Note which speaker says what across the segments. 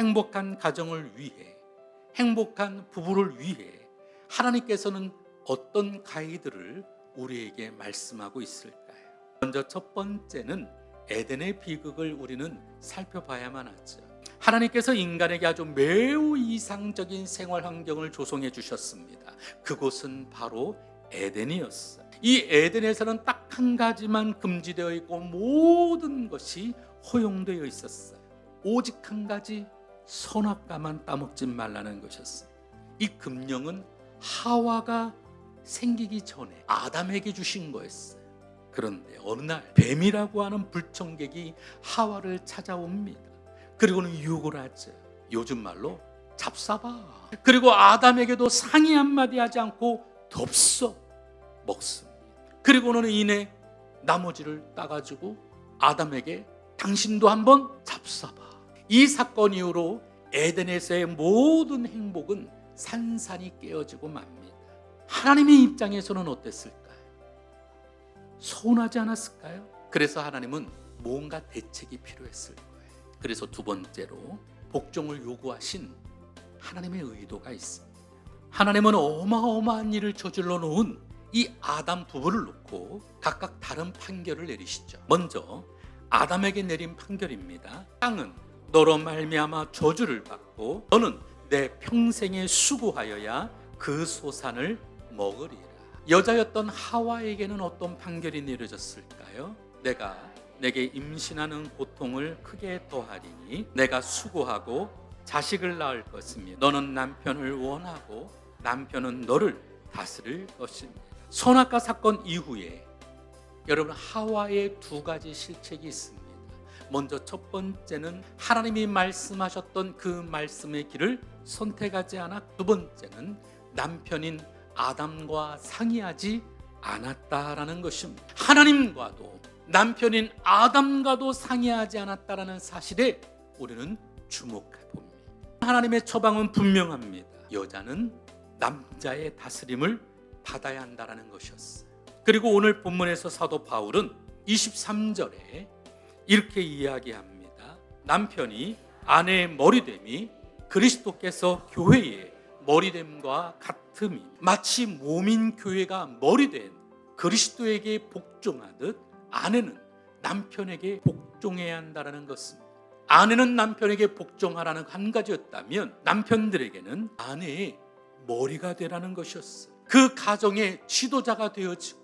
Speaker 1: 행복한 가정을 위해 행복한 부부를 위해 하나님께서는 어떤 가이드를 우리에게 말씀하고 있을까요? 먼저 첫 번째는 에덴의 비극을 우리는 살펴봐야만 하죠. 하나님께서 인간에게 아주 매우 이상적인 생활 환경을 조성해 주셨습니다. 그곳은 바로 에덴이었어요. 이 에덴에서는 딱 한 가지만 금지되어 있고 모든 것이 허용되어 있었어요. 오직 한 가지 선악과만 따먹지 말라는 것이었어요. 이 금령은 하와가 생기기 전에 아담에게 주신 거였어요. 그런데 어느 날 뱀이라고 하는 불청객이 하와를 찾아옵니다. 그리고는 유혹을 하죠. 요즘 말로 잡사봐. 그리고 아담에게도 상의 한마디 하지 않고 덥석 먹습니다. 그리고는 이내 나머지를 따가지고 아담에게 당신도 한번 잡사봐. 이 사건 이후로 에덴에서의 모든 행복은 산산이 깨어지고 맙니다. 하나님의 입장에서는 어땠을까요? 서운하지 않았을까요? 그래서 하나님은 뭔가 대책이 필요했을 거예요. 그래서 두 번째로 복종을 요구하신 하나님의 의도가 있습니다. 하나님은 어마어마한 일을 저질러 놓은 이 아담 부부를 놓고 각각 다른 판결을 내리시죠. 먼저 아담에게 내린 판결입니다. 땅은 너로 말미암아 저주를 받고 너는 내 평생에 수고하여야 그 소산을 먹으리라. 여자였던 하와에게는 어떤 판결이 내려졌을까요? 내가 내게 임신하는 고통을 크게 더하리니 내가 수고하고 자식을 낳을 것이며 너는 남편을 원하고 남편은 너를 다스릴 것입니다. 선악과 사건 이후에 여러분 하와의 두 가지 실책이 있습니다. 먼저 첫 번째는 하나님이 말씀하셨던 그 말씀의 길을 선택하지 않아 두 번째는 남편인 아담과 상의하지 않았다라는 것입니다. 하나님과도 남편인 아담과도 상의하지 않았다라는 사실에 우리는 주목해 봅니다. 하나님의 처방은 분명합니다. 여자는 남자의 다스림을 받아야 한다라는 것이었어요. 그리고 오늘 본문에서 사도 바울은 23절에 이렇게 이야기합니다. 남편이 아내의 머리됨이 그리스도께서 교회의 머리됨과 같음이 마치 몸인 교회가 머리된 그리스도에게 복종하듯 아내는 남편에게 복종해야 한다는 것입니다. 아내는 남편에게 복종하라는 한 가지였다면 남편들에게는 아내의 머리가 되라는 것이었어요. 그 가정의 지도자가 되어지고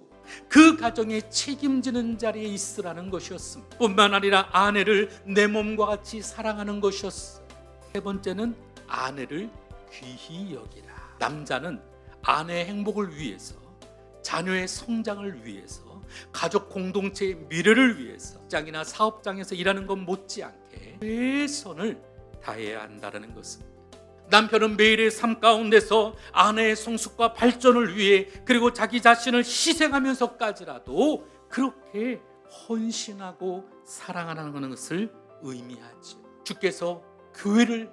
Speaker 1: 그 가정에 책임지는 자리에 있으라는 것이었습니다. 뿐만 아니라 아내를 내 몸과 같이 사랑하는 것이었어요. 세 번째는 아내를 귀히 여기라. 남자는 아내의 행복을 위해서, 자녀의 성장을 위해서, 가족 공동체의 미래를 위해서, 직장이나 사업장에서 일하는 것 못지않게 최선을 다해야 한다는 것입니다. 남편은 매일의 삶 가운데서 아내의 성숙과 발전을 위해 그리고 자기 자신을 희생하면서까지라도 그렇게 헌신하고 사랑하는 것을 의미하죠. 주께서 교회를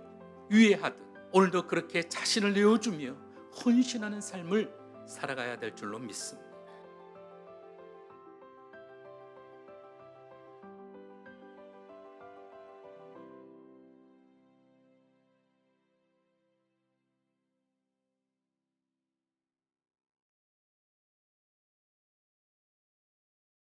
Speaker 1: 위해 하듯 오늘도 그렇게 자신을 내어주며 헌신하는 삶을 살아가야 될 줄로 믿습니다.